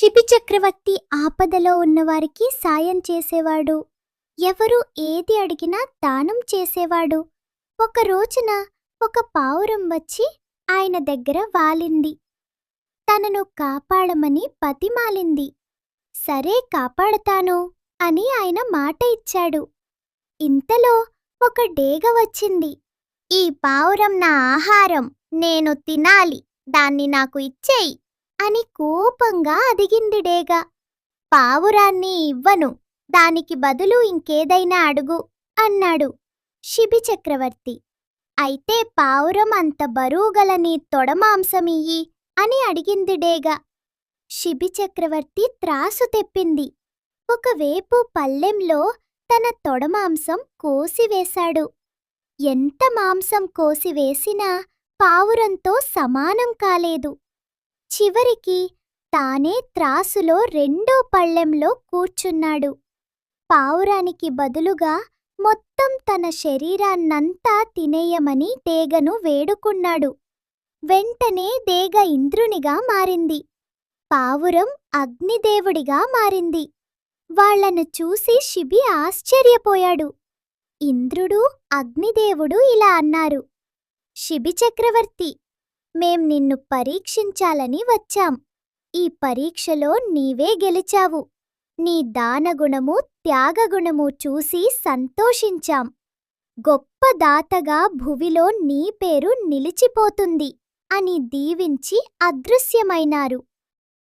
శిబి చక్రవర్తి ఆపదలో ఉన్నవారికి సాయం చేసేవాడు. ఎవరు ఏది అడిగినా దానం చేసేవాడు. ఒక రోజున ఒక పావురం వచ్చి ఆయన దగ్గర వాలింది. తనను కాపాడమని బతిమాలింది. సరే కాపాడతాను అని ఆయన మాట ఇచ్చాడు. ఇంతలో ఒక డేగ వచ్చింది. ఈ పావురం నా ఆహారం. నేను తినాలి. దాన్ని నాకు ఇచ్చేయి. అని కోపంగా అదిగింది డేగ పావురాన్ని ఇవ్వను దానికి బదులు ఇంకేదైనా అడుగు అన్నాడు శిబి చక్రవర్తి. అయితే పావురం అంత బరువుగల నీ తొడమాంసమియ్యి అని అడిగింది డేగ శిబి చక్రవర్తి త్రాసు తెప్పింది. ఒకవేపు పల్లెంలో తన తొడమాంసం కోసివేశాడు. ఎంత మాంసం కోసివేసినా పావురంతో సమానం కాలేదు. చివరికి తానే త్రాసులో రెండో పళ్ళెంలో కూర్చున్నాడు. పావురానికి బదులుగా మొత్తం తన శరీరాన్నంతా తినేయమని డేగను వేడుకున్నాడు. వెంటనే డేగ ఇంద్రునిగా మారింది. పావురం అగ్నిదేవుడిగా మారింది. వాళ్ళను చూసి శిబి ఆశ్చర్యపోయాడు. ఇంద్రుడు అగ్నిదేవుడు ఇలా అన్నారు. శిబి చక్రవర్తి మేం నిన్ను పరీక్షించాలని వచ్చాం. ఈ పరీక్షలో నీవే గెలిచావు. నీ దానగుణము త్యాగగుణము చూసి సంతోషించాం. గొప్ప దాతగా భువిలో నీ పేరు నిలిచిపోతుంది అని దీవించి అదృశ్యమైనారు.